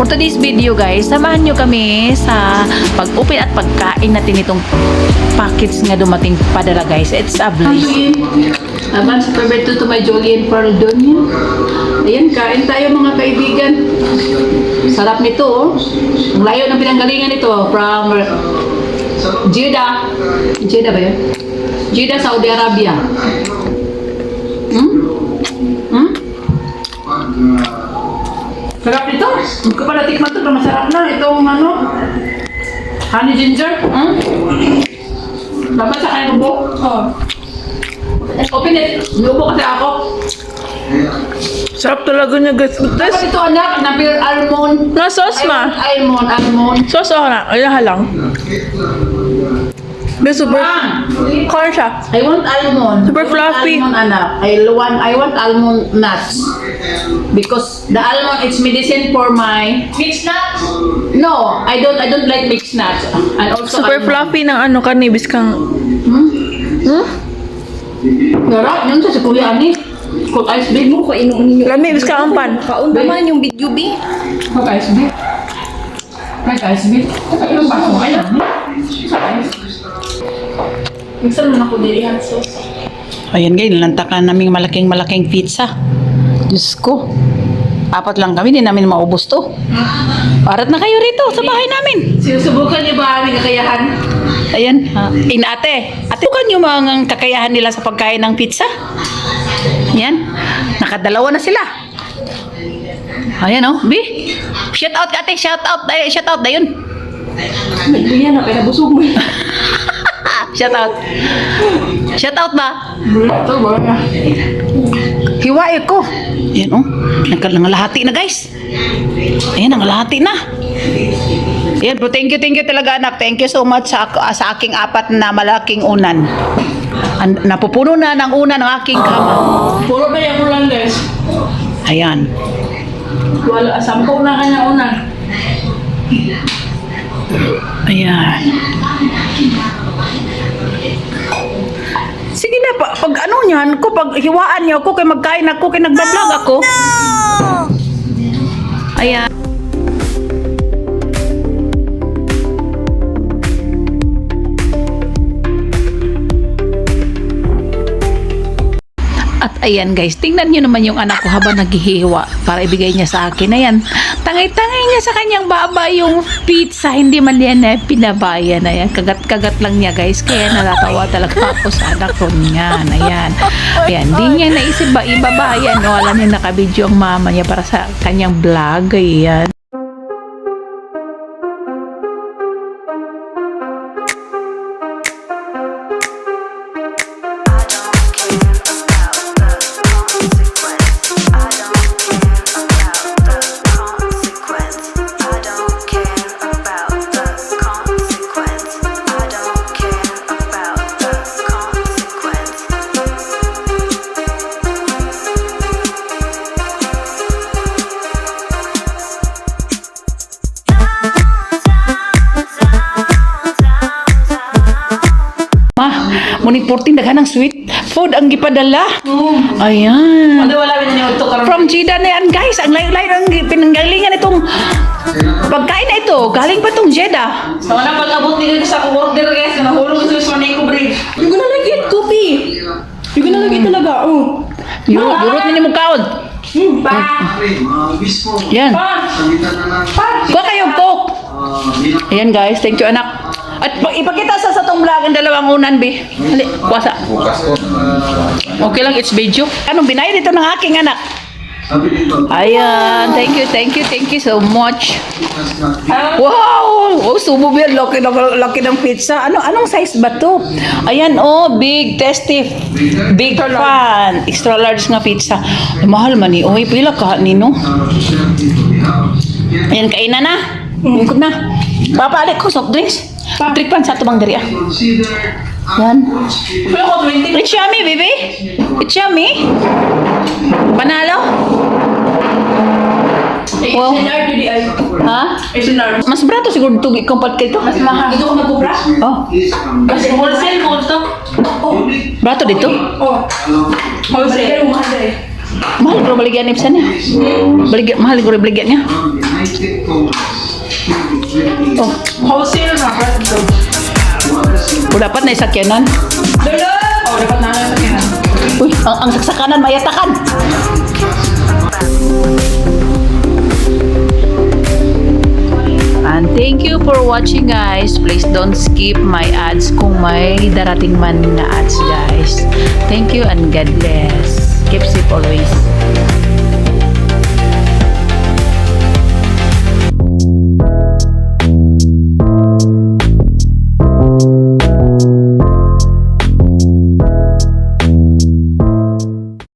For today's video guys, samahan nyo kami sa pag-open at pagkain natin itong packets nga dumating padala guys. It's a bliss. Advance pabento to my Jolly and yan. Ayan, kain tayo mga kaibigan. Sarap nito oh. Ang layo ng pinanggalingan nito from Jeddah. Jeddah ba yun? Jeddah, Saudi Arabia. Hmm? Sarap nito. Hindi ko pa natikman ito. Masarap na. Itong ano, honey ginger. Hmm? Dapat sa kayo mo. Oh. Open it. Lubo kasi ako. Sarap talaga niya guys. Dapat ito anak, na pure almond. Na sauce ma. Almond, almond. Sauce ako na. Ayaw lang. This super Ma'am, corn siya. I want almond. Super I want fluffy. Almond anak. I want, I want almond nuts. Because the almond it's medicine for my mixed nuts. No, I don't I don't like mixed nuts. And also Super almond. fluffy ng ano kanibis kang Hmm? Hmm? Garap, yun sa si Kuya Ani. Cook ice big mo ko inom ninyo. Lami bis ka ang pan. Kaon naman yung video, B. Cook ice big. Cook ice big. Ayun ba ayun. Minsan mo na ko dirihan sauce. Ayan guys, nalantakan naming malaking malaking pizza. Diyos ko. Apat lang kami, di namin maubos to. Parat na kayo rito sa bahay namin. Sinusubukan niyo ba ang kakayahan? Ayan. Inate. Ate, bukan yung mga kakayahan nila sa pagkain ng pizza. Yan. Nakadalawa na sila. Ayan oh, B. Shout out ate, shout out. Ay, shout out na yun. Hindi na kaya busog mo. Shout out. Shout out ba? Ito ba? Hiwain ko. Ayan oh. Nagkalangalahati na guys. Ayan, nangalahati na. Ayan po, thank you, thank you talaga anak. Thank you so much sa, ako- sa aking apat na malaking unan. An, napupuno na ng unan ng aking kama. Puro ba yung ulan guys? Ayan. Wala, sampung na kanya una. Ayan. Sige na, pa, pag ano niyan ko, pag hiwaan niyo ako, kay magkain ako, kay nagbablog ako. Ayan. Ayan guys, tingnan nyo naman yung anak ko habang naghihiwa para ibigay niya sa akin. Ayan, tangay-tangay niya sa kanyang baba yung pizza. Hindi man yan na pinabayan. Ayan, kagat-kagat lang niya guys. Kaya natatawa talaga ako sa anak ko niyan. Ayan, ayan, hindi niya naisip ba ibabayan. O, alam niya nakabidyo ang mama niya para sa kanyang vlog. Ayan. Muni 14 daghan ng sweet food ang gipadala. Ayan. Ano wala rin niyo ito karon? From Jeddah na yan guys. Ang layo-layo ng pinanggalingan itong pagkain na ito. Galing pa itong Jeddah. Sa mga pag-abot nila sa order guys, nahulog sa sa Nico Bridge. You're gonna like it, Kopi. You're gonna like it talaga. Oh. Yurot, yurot ninyo mo kaon. Hmm, pa! Yan. Pa! Kuha kayo, Coke. Ayan guys, thank you anak. At ipakita sa sa tong vlog ang dalawang unan, bi. Hali, kuwasa. Okay lang, it's video. Anong binayad ito ng aking anak? Ayan, thank you, thank you, thank you so much. Wow! Oh, subo ba yan? Laki, ng- laki ng pizza. Ano, anong size ba to? Ayan, oh, big, tasty, big fan. Extra large nga pizza. Ay, mahal man ni. Uy, pila ka, Nino? Ayan, kainan na. Lingkod na. Papalik ko, soft drinks. Drink pan sa tubang dari ah. Yan. Pero ko 20 It's yummy, baby. It's yummy. Panalo? Wow. Ha? Mas barato siguro ito ito. Mas mahal. Ito ko nagkubra? Oh, Kasi wholesale mo ito. Oh. barato dito. Oh. Wholesale. Mahal ko baligyan ni Psan niya. Baligyan, mahal ko baligyan niya. O dapat na isakyanan. Dala! O, dapat na kinan. Uy, ang, ang saksakanan mayatakan. And thank you for watching guys. Please don't skip my ads kung may darating man na ads guys. Thank you and God bless. Keep safe always.